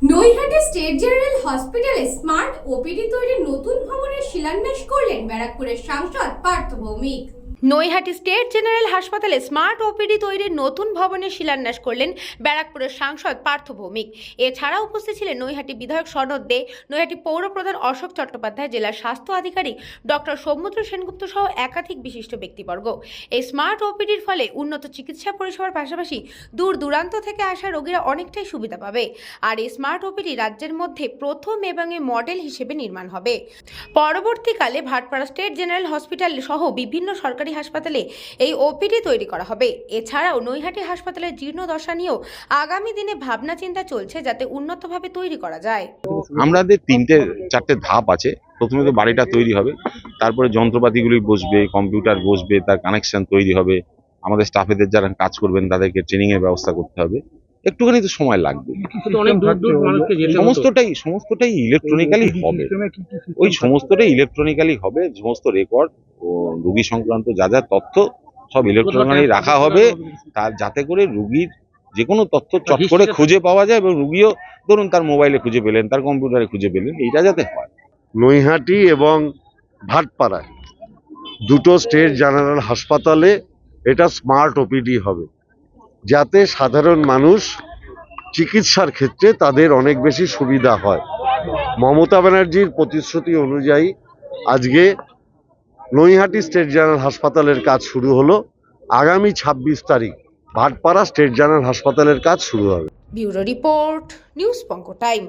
Naihati state general হসপিটালে smart OPD তৈরির নতুন ভবনের শিলান্যাস করলেন ব্যারাকপুরের সাংসদ পার্থ ভৌমিক। নৈহাটি স্টেট জেনারেল হাসপাতালে স্মার্ট ওপিডি তৈরির নতুন ভবনের শিলান্যাস করলেন ব্যারাকপুরের সাংসদ পার্থ ভৌমিক। এছাড়া উপস্থিত ছিলেন নৈহাটি বিধায়ক সনদ দে, নৈহাটি পৌরপ্রধান অশোক চট্টোপাধ্যায় জেলার স্বাস্থ্য আধিকারিক ডক্টর সৌমুদ্র সেনগুপ্ত সহ একাধিক বিশিষ্ট ব্যক্তিবর্গ। এই স্মার্ট ওপিডির ফলে উন্নত চিকিৎসা পরিষেবার পাশাপাশি দূর দূরান্ত থেকে আসা রোগীরা অনেকটাই সুবিধা পাবে। আর এই স্মার্ট ওপিডি রাজ্যের মধ্যে প্রথম এবং এই মডেল হিসেবে নির্মাণ হবে। পরবর্তীকালে ভাটপাড়া স্টেট জেনারেল হসপিটাল সহ বিভিন্ন সরকারি হাসপাতালে এই ওপিডি তৈরি করা হবে। এছাড়াও নৈহাটি হাসপাতালের জীর্ণদশা নিয়েও আগামী দিনে ভাবনা চিন্তা চলছে যাতে উন্নতভাবে তৈরি করা যায়। আমাদের তিনটে চারটে ধাপ আছে প্রথমে তো বাড়িটা তৈরি হবে তারপরে যন্ত্রপাতিগুলি বসবে কম্পিউটার বসবে তার কানেকশন তৈরি হবে আমাদের স্টাফেদের যারা কাজ করবেন তাদেরকে ট্রেনিং এর ব্যবস্থা করতে হবে। একটুখানি তো সময় লাগবে। সমস্তটাই সমস্তটাই ইলেকট্রনিক্যালি হবে। ওই সমস্তটাই ইলেকট্রনিক্যালি হবে সমস্ত রেকর্ড রুগী সংক্রান্ত যা যা তথ্য সব ইলেকট্রনিক্যালি রাখা হবে তার যাতে করে রুগীর যে কোনো তথ্য চট করে খুঁজে পাওয়া যায় এবং রুগীও ধরুন তার মোবাইলে খুঁজে পেলেন তার কম্পিউটারে খুঁজে পেলেন এইটা যাতে হয়। নৈহাটি এবং ভাটপাড়ায় দুটো স্টেট জেনারেল হাসপাতালে এটা স্মার্ট ওপিডি হবে যাতে সাধারণ মানুষ চিকিৎসার ক্ষেত্রে তাদের অনেক বেশি সুবিধা হয়। মমতা ব্যানার্জির প্রতিশ্রুতি অনুযায়ী আজকে নৈহাটি স্টেট জেনারেল হাসপাতালের কাজ শুরু হলো আগামী ছাব্বিশ তারিখ। ভাটপাড়া স্টেট জেনারেল হাসপাতালের কাজ শুরু হবে। Bureau report, news punk time.